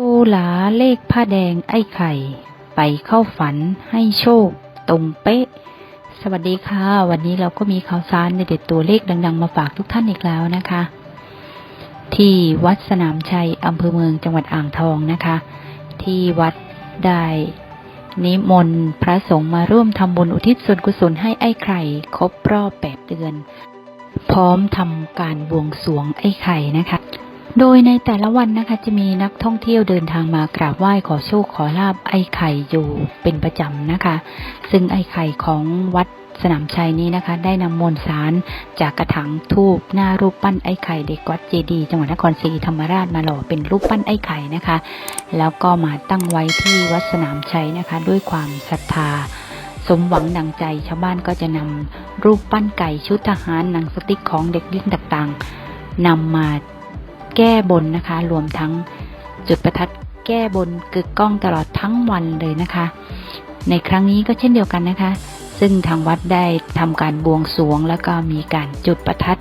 โูหลาเลขผ้าแดงไอ้ไข่ ไปเข้าฝันให้โชค ตรงเป๊ะ สวัสดีค่ะ วันนี้เราก็มีข่าวสารในเด็ดตัวเลขดัง ๆ มาฝากทุกท่านอีกแล้วนะคะ ที่วัดสนามชัยอำเภอเมืองจังหวัดอ่างทองนะคะ ที่วัดได้นิมนต์พระสงฆ์มาร่วมทำบุญอุทิศส่วนกุศลให้ไอ้ไข่ครบรอบแปดเดือน พร้อมทำการบวงสรวงไอ้ไข่นะคะ โดยในแต่ละวันนะคะจะมีนักท่องเที่ยวเดินทางมากราบไหว้ขอโชคขอลาบไอ้ไข่อยู่เป็นประจำนะคะ ซึ่งไอ้ไข่ของวัดสนามชัยนี้นะคะ ได้นำมวลสารจากกระถางทูบหน้ารูปปั้นไอ้ไข่เด็กวัดเจดีย์จังหวัดนครศรีธรรมราชมาหล่อเป็นรูปปั้นไอ้ไข่นะคะ แล้วก็มาตั้งไว้ที่วัดสนามชัยนะคะ ด้วยความศรัทธา สมหวังดังใจชาวบ้านก็จะนำรูปปั้นไก่ชุดทหารหนังสติ๊กของเด็กเล่นต่างๆนำมา แก้บนนะคะ รวมทั้งจุดประทัดแก้บนกึกก้องตลอดทั้งวันเลยนะคะ ในครั้งนี้ก็เช่นเดียวกันนะคะ ซึ่งทางวัดได้ทำการบวงสรวง แล้วก็มีการจุดประทัด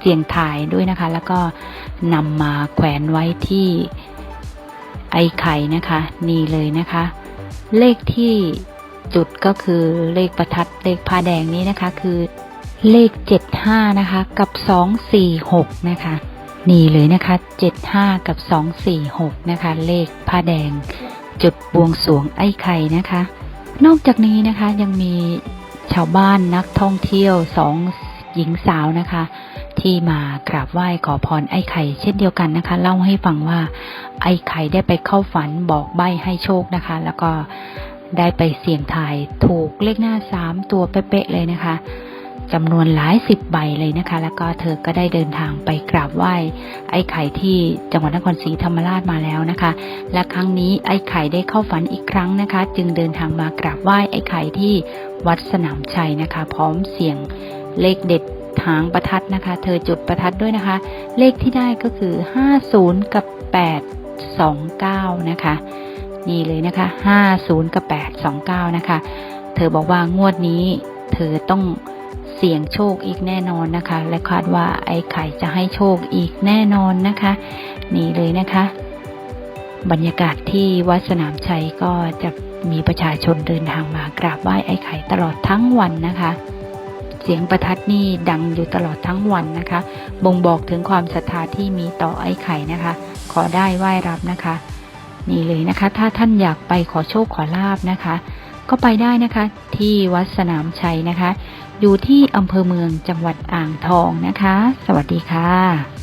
เสียงถ่ายด้วยนะคะ แล้วก็นำมาแขวนไว้ที่ไอไข่นะคะ นี่เลยนะคะ เลขที่จุดก็คือเลขประทัดเลขผ้าแดงนี้นะคะ คือเลข 75 นะคะ กับ 246 นะคะ นี่เลยนะคะ 75 กับ 246 นะคะ เลขผ้าแดง จุดบวงสวงไอ้ไข่นะคะ นอกจากนี้นะคะยังมีชาวบ้านนักท่องเที่ยวสองหญิงสาวนะคะ ที่มากราบไหว้ขอพรไอ้ไข่เช่นเดียวกันนะคะ เล่าให้ฟังว่า ไอ้ไข่ได้ไปเข้าฝันบอกใบให้โชคนะคะ แล้วก็ได้ไปเสี่ยงทายถูกเลขหน้าสามตัวเป๊ะๆเลยนะคะ จำนวนหลายสิบใบเลยนะคะ แล้วก็เธอก็ได้เดินทางไปกราบไหว้ ไอ้ไข่ที่จังหวัดนครศรีธรรมราชมาแล้วนะคะ และครั้งนี้ไอ้ไข่ได้เข้าฝันอีกครั้งนะคะ จึงเดินทางมากราบไหว้ไอ้ไข่ที่วัดสนามชัยนะคะ พร้อมเสียงเลขเด็ดทางประทัดนะคะ เธอจุดประทัดด้วยนะคะ เลขที่ได้ก็คือ 50 กับ 829 นะคะ นี่เลยนะคะ 50 กับ 829 นะคะ เธอบอกว่างวดนี้ เธอต้อง เสี่ยงโชคอีกแน่นอนนะคะ และคาดว่าไอ้ไข่จะให้โชคอีกแน่นอนนะคะ นี่เลยนะคะ บรรยากาศที่วัดสนามชัยก็จะมีประชาชนเดินทางมากราบไหว้ไอ้ไข่ตลอดทั้งวันนะคะ เสียงประทัดนี่ดังอยู่ตลอดทั้งวันนะคะ บ่งบอกถึงความศรัทธาที่มีต่อไอ้ไข่นะคะ ขอได้ไหว้รับนะคะ นี่เลยนะคะ ถ้าท่านอยากไปขอโชคขอลาบนะคะ ก็ไปได้นะคะ ที่วัดสนามชัยนะคะ อยู่ที่อำเภอเมืองจังหวัดอ่างทองนะคะ สวัสดีค่ะ